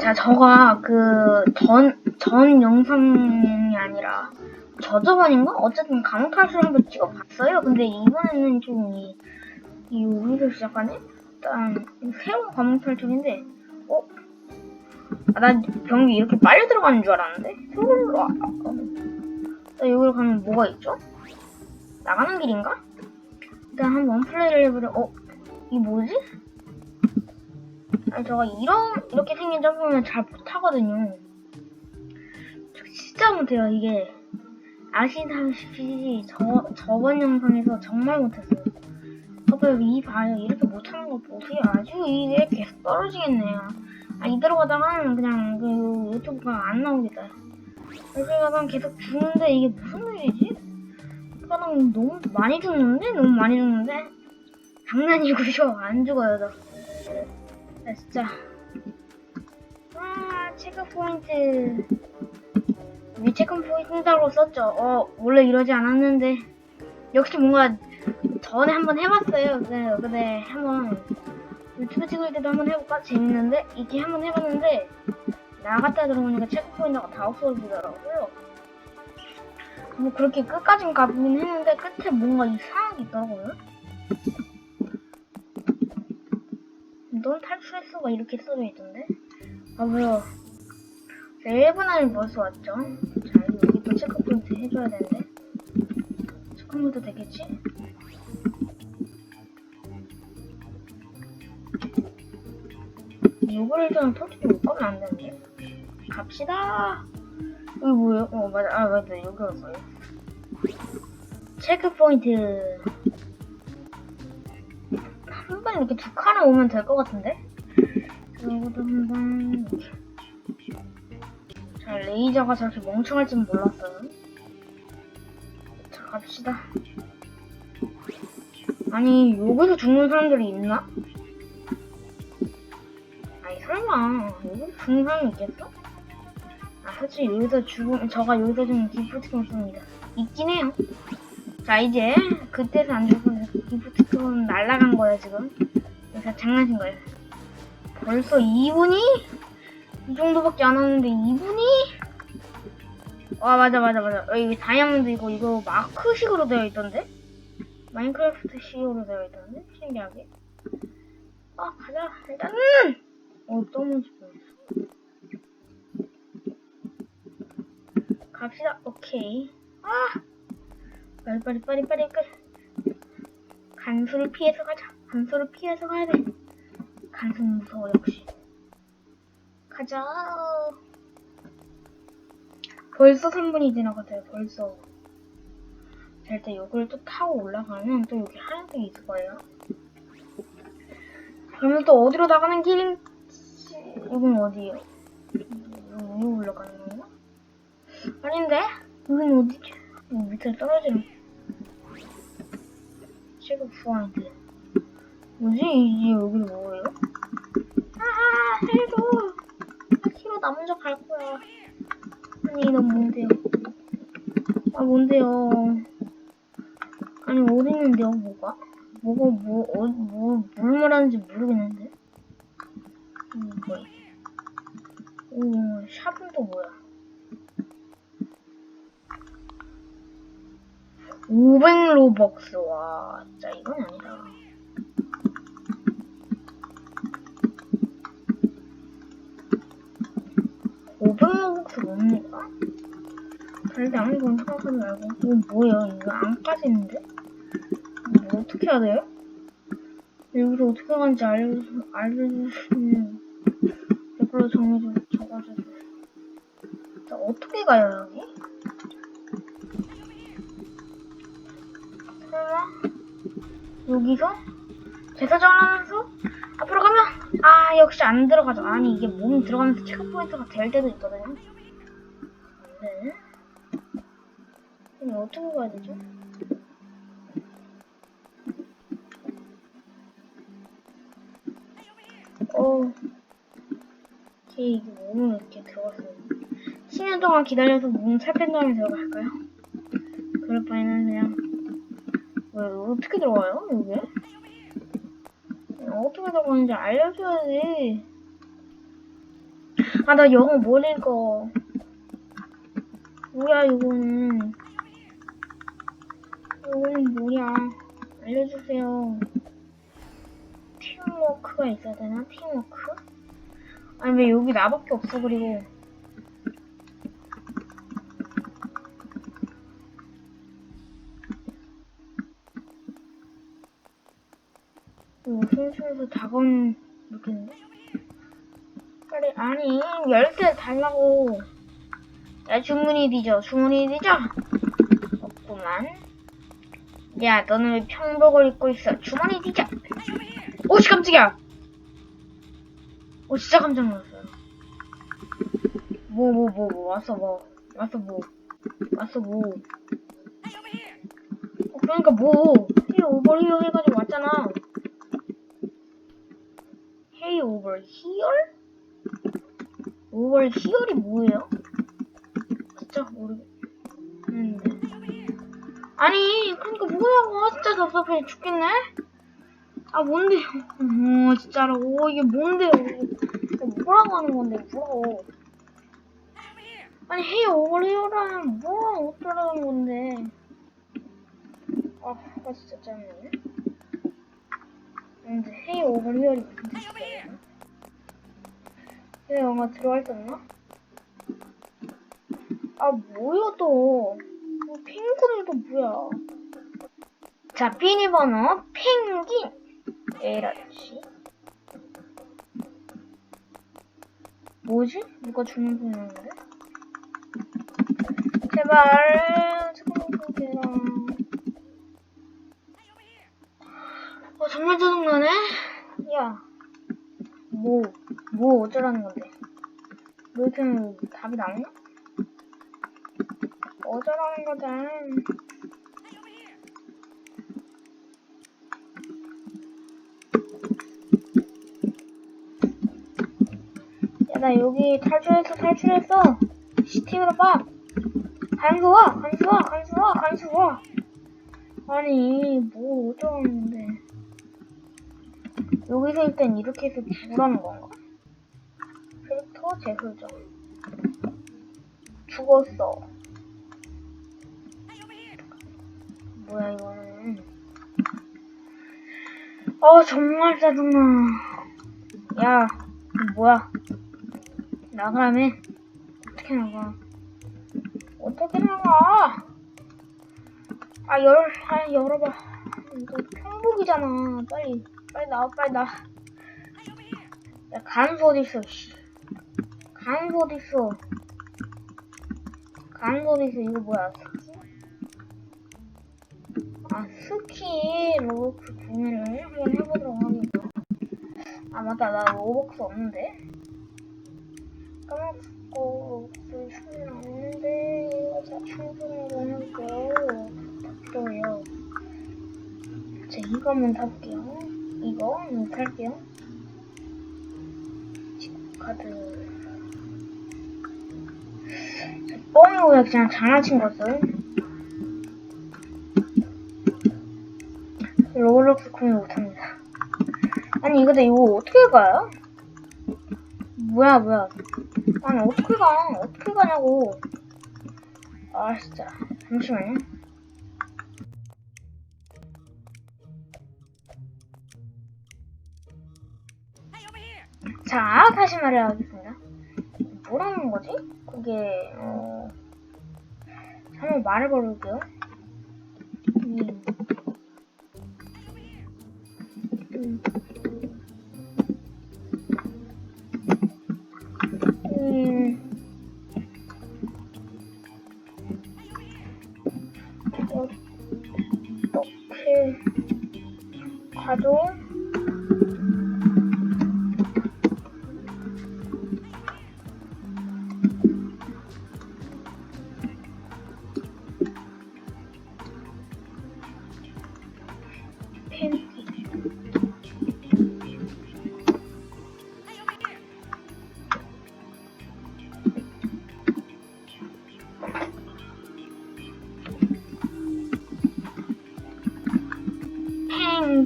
자, 저가 그 전, 전 영상이 아니라 저저번인가? 어쨌든 감옥 탈출 한번 찍어봤어요. 근데 이번에는 좀 이, 이 여기서 시작하네? 일단 새로운 감옥 탈출인데, 어? 아, 난 경기 이렇게 빨리 들어가는 줄 알았는데? 서울로, 아, 아, 나 여기로 가면 뭐가 있죠? 나가는 길인가? 일단 한번 플레이를 해보려, 어? 이 뭐지? 아니, 저가 이런, 이렇게 생긴 점프는 잘 못하거든요. 저 진짜 못해요, 이게. 아시다시피, 저, 저번 영상에서 정말 못했어요. 저도 이 봐요. 이렇게 못하는 거 보세요. 아주 이게 계속 떨어지겠네요. 아, 이대로 가다가는 그냥 그 유튜브가 안 나오겠다. 이렇게 가다가 계속 죽는데 이게 무슨 일이지? 가다가 너무 많이 죽는데? 너무 많이 죽는데? 장난이고요. 안 죽어요, 저. 아, 진짜. 아, 체크 포인트. 위 체크 포인트라고 썼죠. 어, 원래 이러지 않았는데. 역시 뭔가 전에 한번 해봤어요. 네, 근데 한번 유튜브 찍을 때도 한번 해볼까? 재밌는데? 이렇게 한번 해봤는데, 나갔다 들어오니까 체크 포인트가 다 없어지더라고요. 뭐 그렇게 끝까진 가보긴 했는데, 끝에 뭔가 이상한 게 있더라고요. 넌 탈출했어가 이렇게 써져 있던데? 아, 뭐야. 1분 안에 벌써 왔죠? 자, 여기 또 체크포인트 해줘야 되는데. 체크포인트 되겠지? 이거를 일단 솔직히 못 가면 안 되는데. 갑시다. 여기 뭐예요? 어, 맞아. 아, 맞아. 여기였어요. 체크포인트. 한번 이렇게 두 칸을 오면 될 것 같은데? 이것도 한 번. 자, 레이저가 저렇게 멍청할 줄 몰랐어요. 자, 갑시다. 아니, 여기서 죽는 사람들이 있나? 아니, 설마, 여기서 죽는 사람이 있겠어? 아, 솔직히 여기서 죽은, 저가 여기서 죽는 기프트콘 씁니다. 있긴 해요. 자, 이제, 그때서 안 죽고, 기프트콘 날라간 거예요, 지금. 그래서 장난친 거예요. 벌써 2분이? 이 정도밖에 안 왔는데 2분이? 와 맞아 맞아 맞아 어, 여기 다이아몬드 이거 이거 마크식으로 되어 있던데? 마인크래프트 식으로 되어 있던데? 신기하게 아 가자 일단은 어 떠무지 보였어 갑시다 오케이 아 빨리 빨리 빨리 빨리 빨리 간수를 피해서 가자 간수를 피해서 가야 돼 간수는 무서워 역시 가자. 벌써 3분이 지나갔어요, 벌써. 자, 일단 이걸 또 타고 올라가면 또 여기 하얀색이 있을 거예요. 그러면 또 어디로 나가는 길인지, 여긴 어디예요? 여기 올라가는 건가? 아닌데? 여긴 어디지? 여기 밑에 떨어지는. 체크 포인트. 뭐지? 이게 여기 뭐예요? 아, 해도. 키로 나 먼저 갈 거야. 아니, 넌 뭔데요? 아, 뭔데요? 아니, 어디 있는데요, 뭐가? 뭐가, 뭐, 어, 뭐, 뭘 말하는지 모르겠는데? 음, 뭐야? 오, 또 뭐야? 500 로벅스, 와, 진짜 이건 아니다. 오븐로벅스 뭡니까? 절대 아무건 생각하지 말고 이거 뭐예요? 이거 안 까지는데? 뭐 어떻게 해야 돼요? 여기서 어떻게 가는지 알려, 알려주시면 댓글로 좀 적어주세요 자, 어떻게 가요 여기? 설마 여기서 제사정하면서 앞으로 가면? 아 역시 안 들어가죠. 아니 이게 몸 들어가면서 체크포인트가 될 때도 있거든요. 네. 그럼 어떻게 가야 되죠? 어. 오케이 이게 몸을 이렇게 들어갔어요 10년 동안 기다려서 몸 살 뺀 다음에 들어갈까요? 그럴 바에는 그냥 왜 어떻게 들어가요 여기에? 어떻게 들어가는지 알려줘야지. 아, 나 영어 못 읽어. 뭐야, 이거는. 이거는 뭐야. 알려주세요. 팀워크가 있어야 되나? 팀워크? 아니, 왜 여기 나밖에 없어, 그리고. 이거 순수해서 다가온 느낌인데? 빨리, 아니, 열쇠 달라고. 야, 주문이 뒤져, 주문이 뒤져. 없구만. 야, 너는 왜 평복을 입고 있어? 주머니 뒤져. 오씨, 깜짝이야. 오, 진짜 깜짝 놀랐어요. 뭐, 뭐, 뭐, 뭐, 왔어, 뭐. 왔어, 뭐. 왔어, 뭐. 어, 그러니까 뭐. 헤이 오버 히어 해가지고 왔잖아. 헤이 오버 히어? 오버 히어이 뭐예요? 진짜 모르겠는데. 아니, 그러니까 뭐냐고. 아, 진짜 답답해 죽겠네. 아, 뭔데요? 어, 진짜로. 오, 이게 뭔데요? 이게 뭐라고 하는 건데, 뭐라고. 아니, 헤이 오버 히어라면 뭐라고 어쩌라는 건데. 아, 나 진짜 짜증나네. 근데 헤이 히어리 무슨 뜻이야? 내가 영화 들어가 있었나? 아, 뭐야, 또. 뭐, 펭귄은 또 뭐야. 자, 비밀번호, 펭귄. 에라지. 뭐지? 누가 주문 보내는데? 제발, 참고해라. 어, 정말 짜증나네? 야. 뭐, 뭐 어쩌라는 건데? 너희들은 답이 나오냐? 어쩌라는 거지? 야, 나 여기 탈출했어, 탈출했어! 시팅으로 봐! 간수 와! 간수 와! 간수 와! 간수 와! 아니, 뭐 어쩌라는데. 여기서 일단 이렇게 해서 죽으라는 건가? 캐릭터 재설정. 죽었어. 뭐야, 이거는. 아, 정말 짜증나. 야, 뭐야. 나가라며. 어떻게 나가? 어떻게 나가? 아, 열, 아, 열어봐. 이거 평복이잖아. 빨리, 빨리 나와, 빨리 나와. 야, 간수 어딨어, 씨. 간수 어딨어. 간수 어딨어, 이거 뭐야, 스키? 아, 스키 로벅스 구매를 한번 해보도록 하겠다. 아, 맞다, 나 로벅스 없는데? 까먹고 로벅스 충전 없는데, 이거 다 충전을 해볼게요. 필요해요. 자, 이거 한번 타볼게요. 이거 탈게요. 카드. 뻥이고요. 그냥 장난친 거였어요. 로블록스 구매 못합니다. 아니, 근데 이거 어떻게 가요? 뭐야, 뭐야. 아니, 어떻게 가? 어떻게 가냐고. 아, 진짜. 잠시만요. 자, 다시 말해야겠습니다. 뭐라는 거지? 그게, 어, 한번 말해볼게요. 음. 음. 음.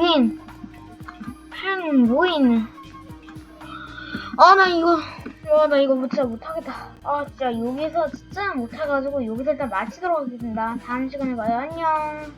펭귄 펭귄 아나 이거 와, 나 이거 진짜 못하겠다. 아, 진짜 여기서 진짜 못해가지고 여기서 일단 마치도록 하겠습니다. 다음 시간에 봐요. 안녕.